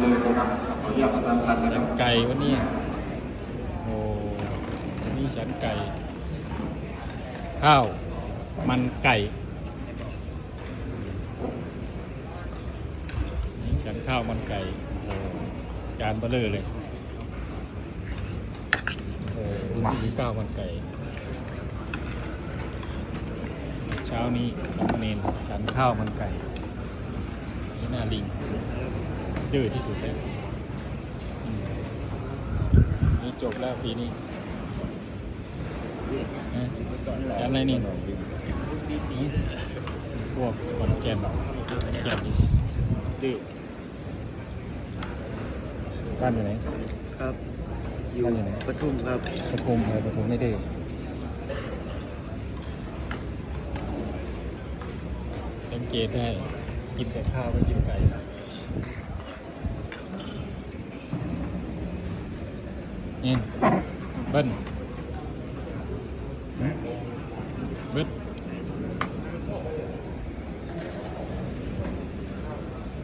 เลยนะครับขออนุญาตประทานทันนะครับไก่วันนี้โอ้นนี้ฉันไก่ ข้าว มันไก่นี่ฉันข้าวมันไก่โอ้จานเบลอเลยโอ้มีข้าวมันไก่ เช้านี้สามเณรฉันข้าวมันไก่นี่หน้าลิง ดื้อที่สุดแล้วอืมนี่จบแล้วปีนี้นะฉันอะไรนี่นี่พวกขอนแก่นแก่นนี่ดื้อบ้านอยู่ไหนครับ อยู่บ้านอยู่ไหนปทุมครับปทุมเออปทุมไม่ดื้อสังเกตได้กินแต่ข้าวไม่กินไก่ นี่เบิ้ลเบิ้ล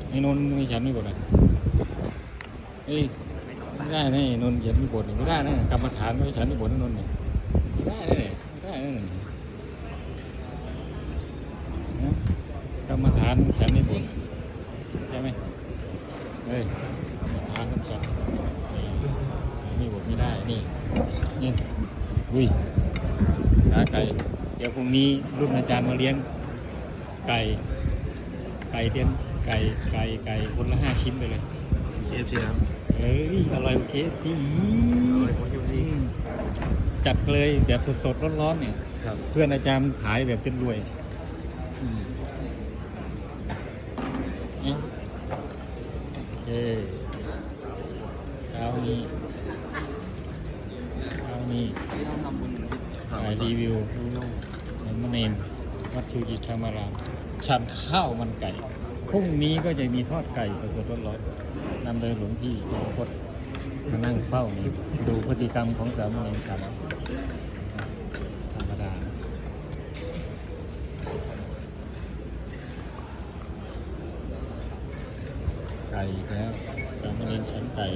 ไอ้นนท์มีฉันไม่บทอะเอ้ยไม่ได้นะไอ้นนท์ฉันไม่บทไม่ได้นะกรรมฐานไม่ฉันไม่บทนะนนท์เนี่ยไม่ได้นะเนี่ยไม่ได้นะเนี่ยกรรมฐานฉันไม่บทใช่ไหมเฮ้ยกรรมฐานฉันไม่บทไม่ได้ นี่นี่อุ้ยขาไก่ เดี๋ยวพรุ่งนี้รุ่นอาจารย์มาเลี้ยงไก่ ไก่เลี้ยงไก่ไก่ไก่คนละห้าชิ้นไปเลย KFC ครับเอ้ยอร่อยกว่าเคฟซีอร่อยกว่า KFC จัดเลยแบบสดๆร้อนๆเนี่ย ครับเพื่อนอาจารย์ขายแบบจนรวยอืมเนี่ยโอเคเช้านี้เช้า นี้ถ่ายรีวิวในมะเนมวัดชูจิตธรรมารามชันข้าวมันไก่ พรุ่งนี้ก็จะมีทอดไก่สดๆร้อนๆนำโดยหลวงพี่หลวงพดมานั่งเฝ้านี่ดูพฤติกรรมของสามเณรกันธรรมดาไก่อีกแล้วสามเณรฉันไก่